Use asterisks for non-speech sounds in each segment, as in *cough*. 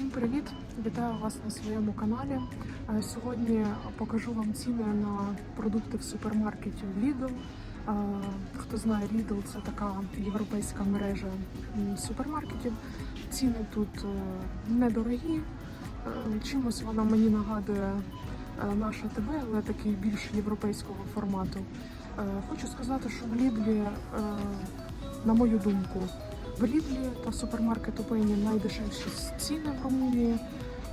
Всім привіт! Вітаю вас на своєму каналі. Е, Сьогодні покажу вам ціни на продукти в супермаркеті Lidl. Е, Хто знає, Lidl це така європейська мережа супермаркетів. Ціни тут е, недорогі. Чимось вона мені нагадує наше ТБ, але такий більш європейського формату. Хочу сказати, що в Лідлі, на мою думку, в Лідлі та супермаркету Пені найдешевші ціни в Румунії.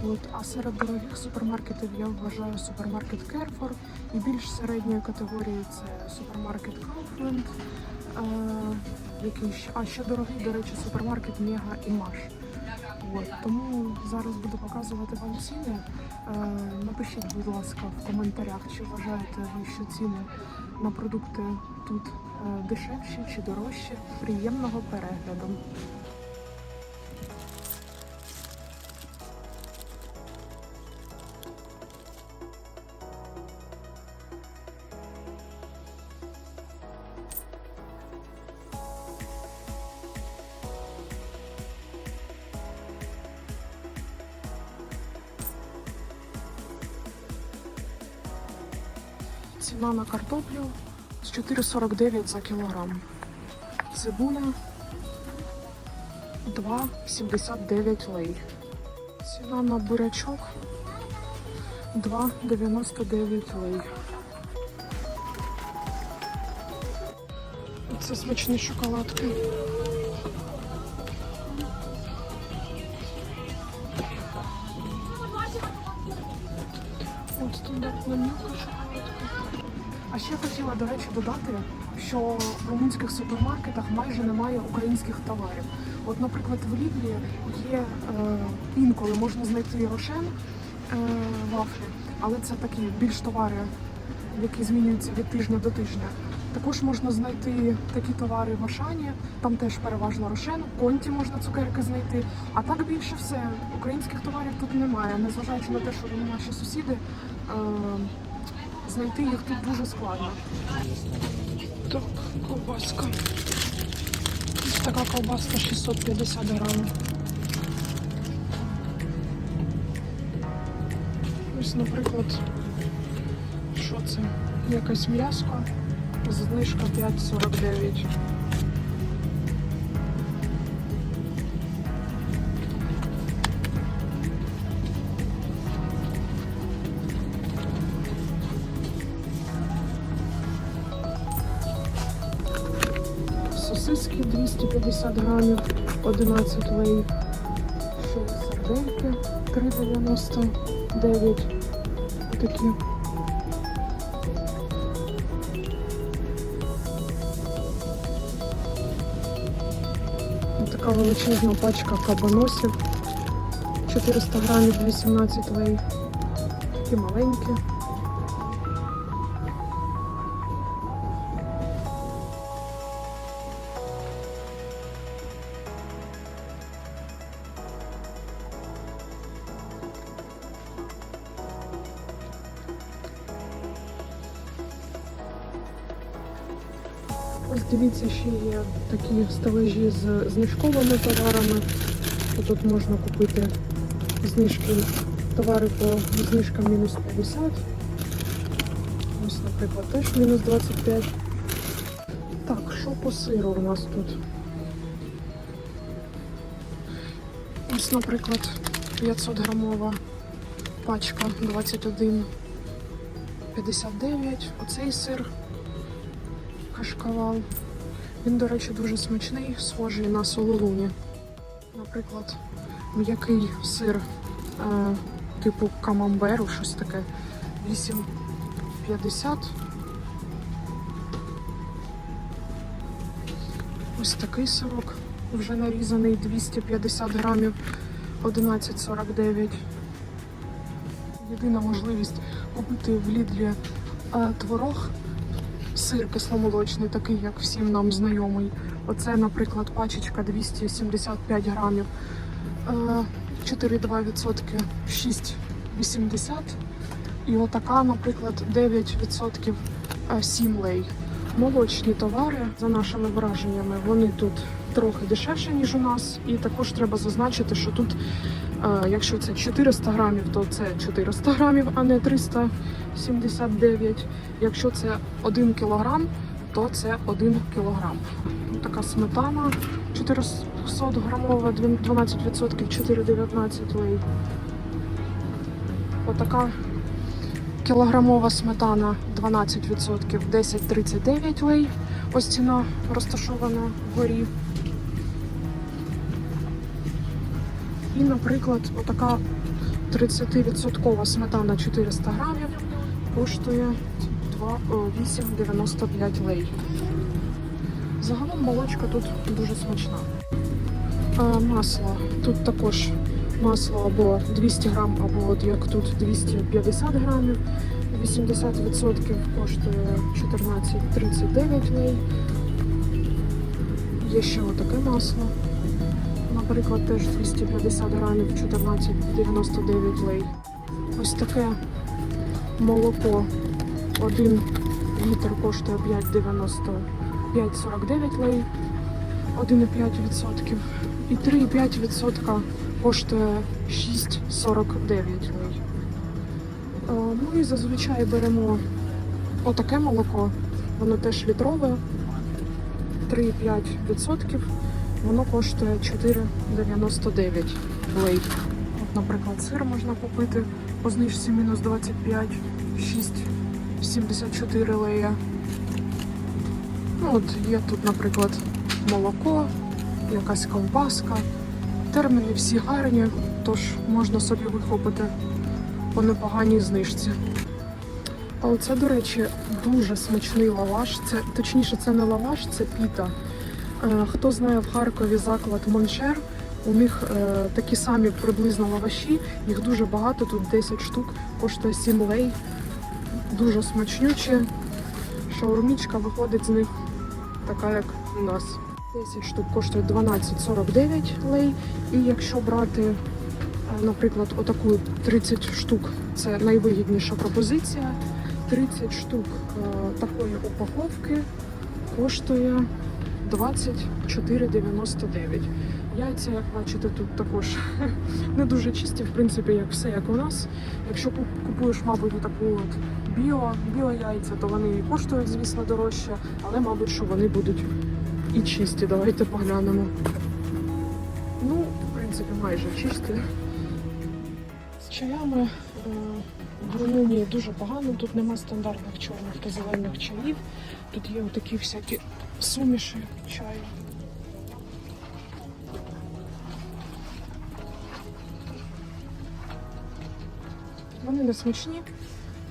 От, а серед дорогих супермаркетів я вважаю супермаркет Керфор і більш середньої категорії це супермаркет Kaufland, е, який а ще дорогий, до речі, супермаркет Мега і Маш. От, тому зараз буду показувати вам ціни. Е, напишіть, будь ласка, в коментарях, чи вважаєте ви, що ціни на продукти тут дешевші чи дорожчі. Приємного перегляду. Ціна на картоплю 4,49 за кілограм. Цибуля 2,79 лей. Ціна на бурячок 2,99 лей. Це смачні шоколадки. Ще хотіла, до речі, додати, що в румунських супермаркетах майже немає українських товарів. От, наприклад, в Лідлі є е, інколи можна знайти рошен е, вафлі, але це такі більш товари, які змінюються від тижня до тижня. Також можна знайти такі товари в Ашані, там теж переважно рошен, конті можна цукерки знайти. А так більше все. Українських товарів тут немає, незважаючи на те, що вони наші сусіди. Е, знайти їх тут дуже складно. Так, ковбаска. Ось така ковбаска 650 грамів. Ось, наприклад, що це? Якась м'яско. Знижка 5,49. Грамів, 11 лей. Ще є сардельки 3,99. Такі. Така величезна пачка кабаносів. 400 грамів, 18 лей. Такі маленькі. Ось дивіться, ще є такі стележі з знижковими товарами. Тут можна купити знижки, товари по знижкам мінус 50. Ось, наприклад, теж мінус 25. Так, що по сиру у нас тут? Ось, наприклад, 500 грамова пачка 21,59. Оцей сир кашкавал. Він, до речі, дуже смачний, схожий на сололуні. Наприклад, м'який сир е, типу камамберу, щось таке 8,50. Ось такий сирок, вже нарізаний 250 грамів, 11,49. Єдина можливість купити в Лідлі е, творог сир кисломолочний, такий, як всім нам знайомий. Оце, наприклад, пачечка 275 грамів, е, 4,2%, 6,80. І отака, наприклад, 9% сімлей. молочні товари, за нашими враженнями, вони тут трохи дешевші, ніж у нас. І також треба зазначити, що тут, е, якщо це 400 грамів, то це 400 грамів, а не 379. Якщо це 1 кілограм, то це 1 кілограм. Така сметана 400 грамова, 12%, 4,19 лей. Отака кілограмова сметана 12%, 10,39 лей. Ось ціна розташована вгорі. І, наприклад, отака 30% сметана 400 грамів коштує 8,95 лей. Загалом молочка тут дуже смачна. А, масло. Тут також масло або 200 грам, або от як тут 250 грамів. 80% коштує 14,39 лей. Є ще отаке масло. Наприклад, теж 250 грамів 14,99 лей. Ось таке молоко. Один літр коштує 5,49 лей. 1,5%. І 3,5% коштує 6,49 лей. Е, Ми зазвичай беремо отаке молоко, воно теж літрове, 3,5%, воно коштує 4,99 лей. От, наприклад, сир можна купити по знижці мінус 25, 6,74 лея. Ну, от є тут, наприклад, молоко, якась ковбаска. Терміни всі гарні, тож можна собі вихопити по непоганій знижці. А оце, до речі, дуже смачний лаваш. Це точніше, це не лаваш, це піта. Е, Хто знає в Харкові заклад Моншер, у них е, такі самі приблизно лаваші, їх дуже багато, тут 10 штук, коштує 7 лей. Дуже смачнючі. Шаурмічка виходить з них така, як у нас. 10 штук коштує 12,49 лей. І якщо брати, е, наприклад, отаку 30 штук, це найвигідніша пропозиція. 30 штук такої упаковки коштує 24,99. Яйця, як бачите, тут також *laughs* не дуже чисті, в принципі, як все, як у нас. Якщо купуєш, мабуть, таку от біо, біо яйця, то вони і коштують, звісно, дорожче, але, мабуть, що вони будуть і чисті. Давайте поглянемо. Ну, в принципі, майже чисті. З чаями е, в Румунії дуже погано. Тут нема стандартних чорних та зелених чаїв. Тут є отакі всякі суміші чаю. Вони не смачні,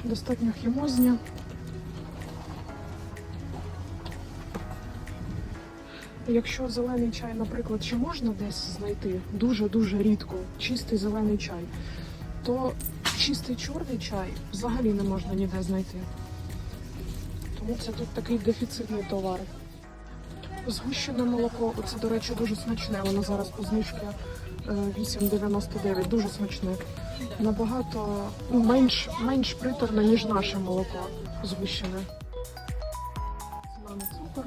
достатньо хімозні. Якщо зелений чай, наприклад, ще можна десь знайти дуже-дуже рідко чистий зелений чай, то чистий чорний чай взагалі не можна ніде знайти. Тому це тут такий дефіцитний товар. Згущене молоко, це, до речі, дуже смачне. Воно зараз по знижці е, 8,99, дуже смачне. Набагато ну, менш, менш приторне, ніж наше молоко згущене. Цукор.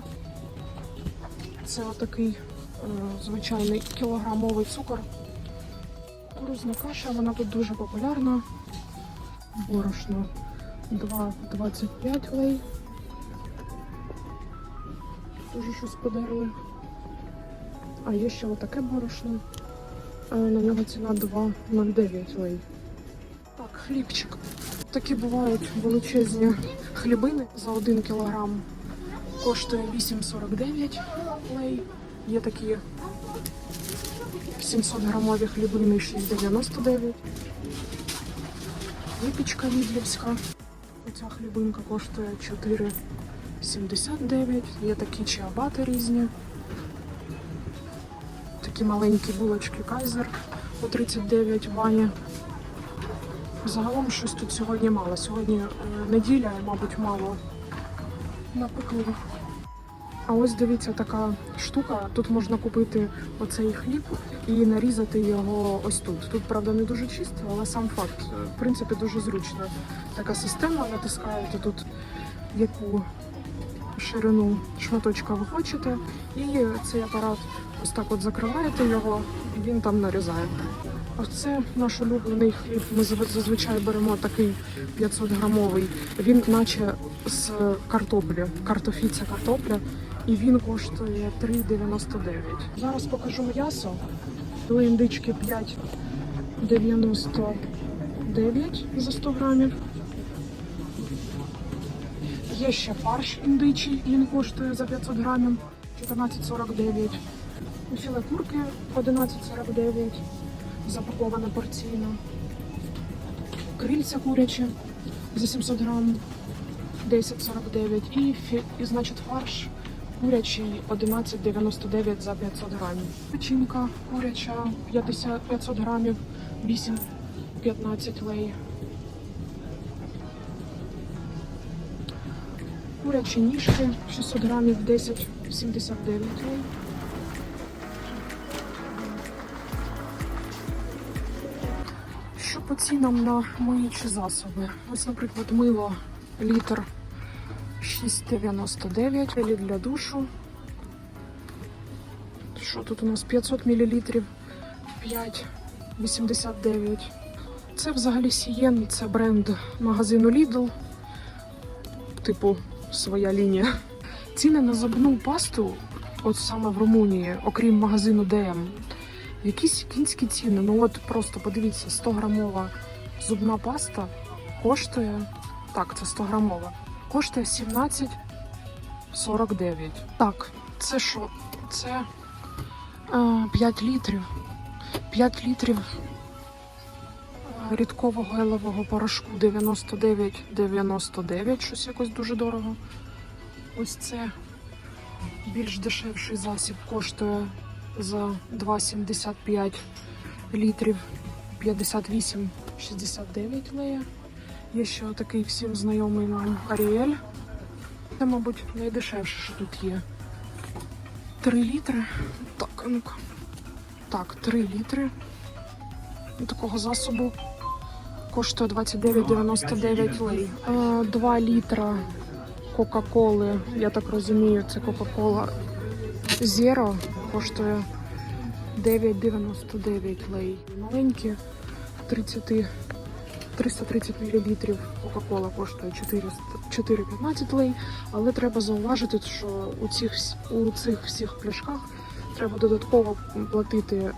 Це отакий е, звичайний кілограмовий цукор. Кукурузна каша, вона тут дуже популярна. Борошно 2,25 лей. Дуже щось подарили. А є ще отаке борошно. На нього ціна 2,09 лей. Так, хлібчик. Такі бувають величезні хлібини за 1 кілограм. Коштує 8,49 лей. Є такі 700 грамові хлібини 6,99. Випічка відлівська. Оця хлібинка коштує 4,79. Є такі чиабати різні. Такі маленькі булочки кайзер по 39 бані. Загалом щось тут сьогодні мало. Сьогодні е, неділя, і, мабуть, мало напекли. А ось дивіться, така штука. Тут можна купити оцей хліб і нарізати його ось тут. Тут, правда, не дуже чисто, але сам факт, в принципі, дуже зручно. Така система, натискаєте тут яку, ширину шматочка ви хочете, і цей апарат ось так от закриваєте його, і він там нарізає. Ось це наш улюблений хліб. Ми зазвичай беремо такий 500 грамовий. Він наче з картоплі, картофіця картопля, і він коштує 3,99. Зараз покажу м'ясо. До індички 5,99 за 100 грамів. Є ще фарш індичий, він коштує за 500 грамів 14,49. І Філе курки 11,49 запаковане порційно. Крильця курячі за 700 грам 10,49 і, і значить фарш курячий 11,99 за 500 грамів. Печінка куряча 50, 500 грамів 8,15 лей. Курячі ніжки 600 грамів 10,79 лей. Що по цінам на миючі засоби? Ось, наприклад, мило літр 6,99 гелі для душу. Що тут у нас 500 мл 5,89. Це взагалі Сієн, це бренд магазину Lidl. Типу, своя лінія. Ціни на зубну пасту, от саме в Румунії, окрім магазину DM, Якісь кінські ціни. Ну от просто подивіться, 100 грамова зубна паста коштує. Так, це 100 грамова. Коштує 17,49. Так, це що? Це е, 5 літрів. 5 літрів рідкового гелевого порошку 99,99. Щось якось дуже дорого. Ось це більш дешевший засіб коштує за 2,75 літрів 58,69 лея. Є ще такий всім знайомий нам Аріель. Це, мабуть, найдешевше, що тут є. 3 літри. Так, ну-ка. Так, 3 літри такого засобу коштує 29,99 лей. Е, 2 літра Кока-Коли, я так розумію, це Кока-Кола Zero коштує 9,99 лей. Маленькі 30, 330 мл Кока-Кола коштує 4,15 лей, але треба зауважити, що у цих, у цих всіх пляшках треба додатково платити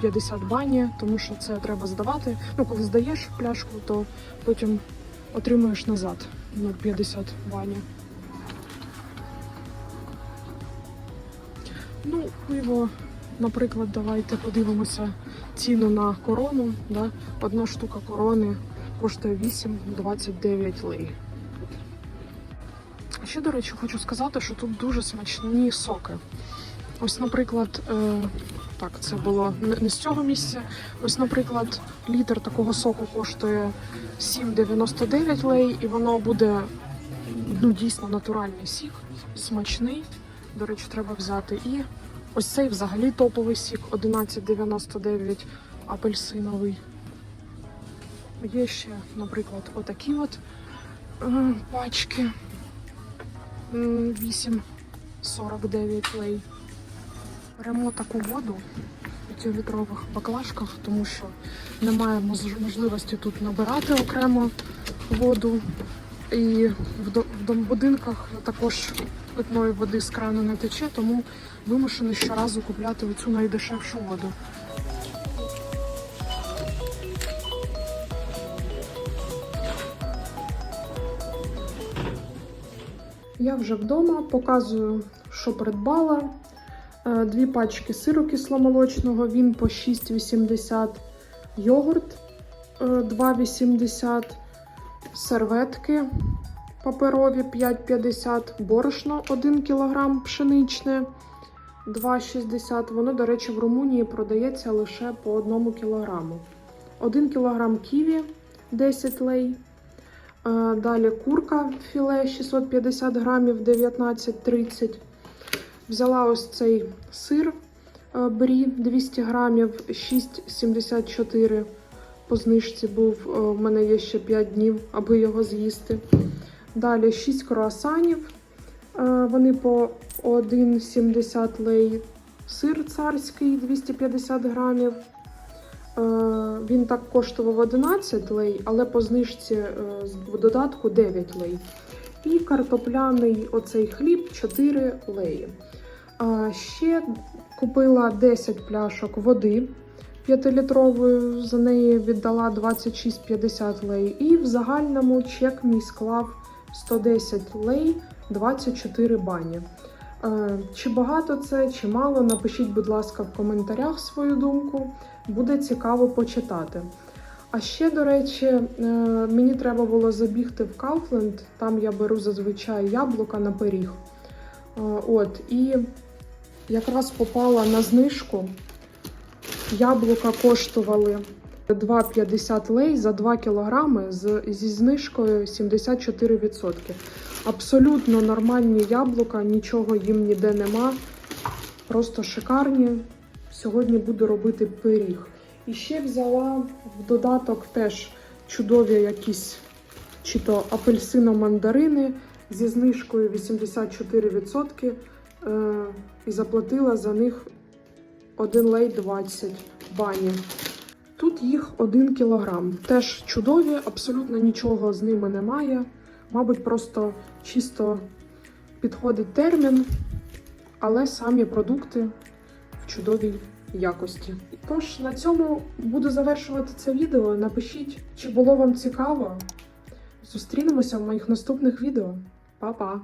50 бані, тому що це треба здавати. Ну, коли здаєш пляшку, то потім отримуєш назад ну, 50 бані. Ну, пиво, наприклад, давайте подивимося ціну на корону. Да? Одна штука корони коштує 8,29 лей. Ще, до речі, хочу сказати, що тут дуже смачні соки. Ось, наприклад, е, так, це було не з цього місця. Ось, наприклад, літр такого соку коштує 7,99 лей, і воно буде ну, дійсно натуральний сік, смачний. До речі, треба взяти. І ось цей взагалі топовий сік 11,99 апельсиновий. Є ще, наприклад, отакі от е, пачки. 8,49 лей. Беремо таку воду у п'ятилітрових баклажках, тому що немає мож- можливості тут набирати окремо воду. І в до- в домбудинках також питної води з крану не тече, тому вимушений щоразу купляти оцю найдешевшу воду. Я вже вдома показую, що придбала. Е, Дві пачки сиру кисломолочного, він по 6,80 йогурт е, 2,80 серветки паперові 5,50 борошно 1 кг пшеничне 2,60 Воно, до речі, в Румунії продається лише по 1 кг. 1 кг ківі 10 лей. Е, Далі курка філе 650 грамів 19,30. Взяла ось цей сир е, брі 200 грамів 6,74. По знижці був. Е, В мене є ще 5 днів, аби його з'їсти. Далі 6 круасанів Е, Вони по 1,70 лей. Сир царський 250 грамів. Е, Він так коштував 11 лей, але по знижці е, в додатку 9 лей. І картопляний оцей хліб 4 леї. Ще купила 10 пляшок води 5-літрової, за неї віддала 26,50 лей. І в загальному чек мій склав 110 лей 24 бані. Е, Чи багато це, чи мало, напишіть, будь ласка, в коментарях свою думку. Буде цікаво почитати. А ще, до речі, е, мені треба було забігти в Kaufland, там я беру зазвичай яблука на пиріг. Е, От, і якраз попала на знижку. Яблука коштували 2,50 лей за 2 кілограми зі знижкою 74%. Абсолютно нормальні яблука, нічого їм ніде нема. Просто шикарні. Сьогодні буду робити пиріг. І ще взяла в додаток теж чудові якісь чи то апельсино-мандарини зі знижкою 84% е, і заплатила за них 1 лей 20 бані. Тут їх 1 кілограм. Теж чудові, абсолютно нічого з ними немає. Мабуть, просто чисто підходить термін, але самі продукти в чудовій якості. Тож на цьому буду завершувати це відео. Напишіть, чи було вам цікаво. Зустрінемося в моїх наступних відео. Па-па!